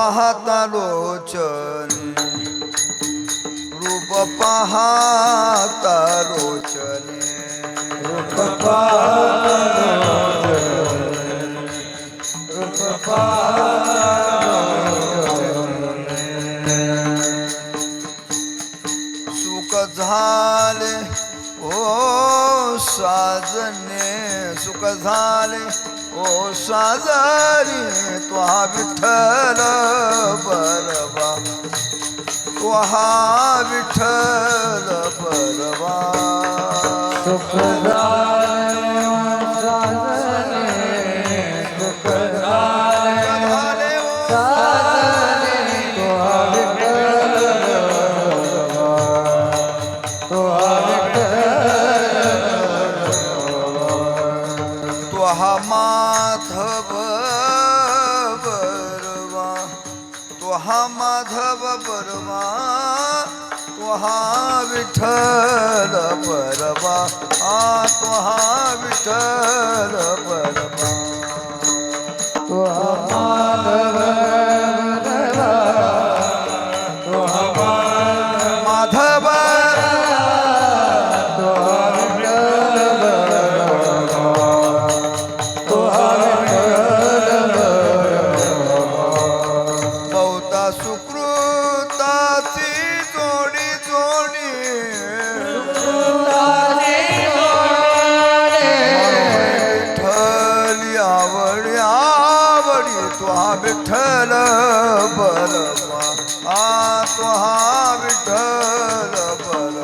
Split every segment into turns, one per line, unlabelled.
पाहता लोचन रूप पाहता लोचन रूप
रूप
सुख झाले ओ साजने सुख झाले ओ साजारी माधव परमा त्वहां विठल परमा आ त्वहां विठल परमा
त्वहां
સ્વાહા વિઠ્ઠલ પરવા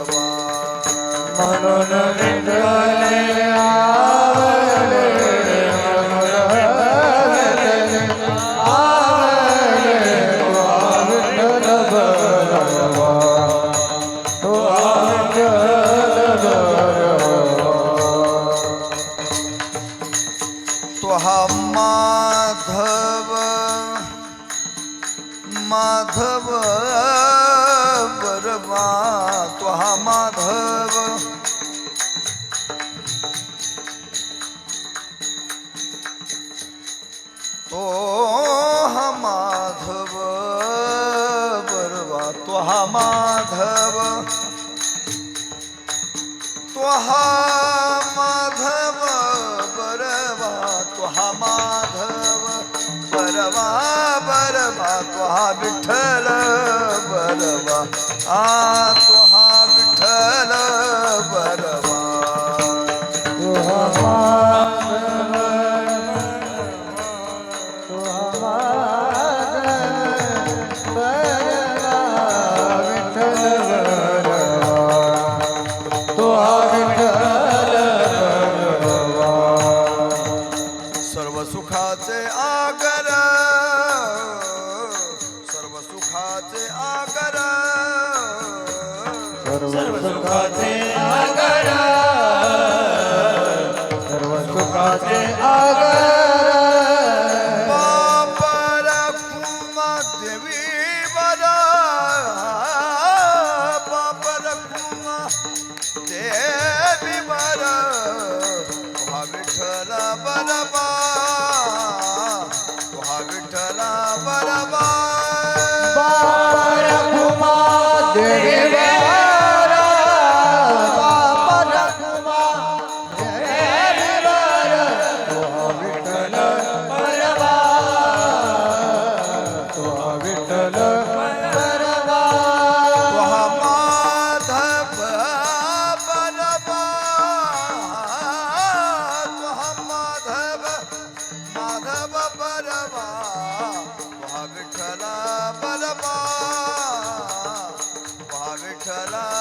तुहा माधव परवा बरवा तुहा विठ्ठल बरवा आ
काचे आगर
पापर कुमा देवी बरा पापर कुमा देवी बरा भाविठला बरबा भाविठला बरबा
पापर कुमा देवी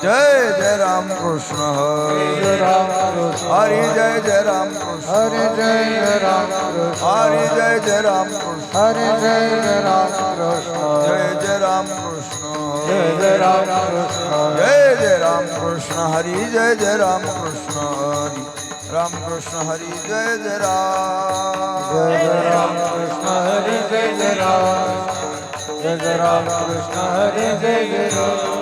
જય જય રામ કૃષ્ણ હરે રામ હરે જય જય રામ કૃષ્ણ હરે જય
જય રામ
હરે જય જય રામ કૃષ્ણ હરે
જય જય રામ કૃષ્ણ
જય જય રામ કૃષ્ણ જય જય રામ કૃષ્ણ જય જય રામ કૃષ્ણ હરે જય જય રામ કૃષ્ણ હરે રામ કૃષ્ણ હરે જય જય રામ
જય રામ કૃષ્ણ હરે જય જય રામ જય રામ કૃષ્ણ હરે જય જય રામ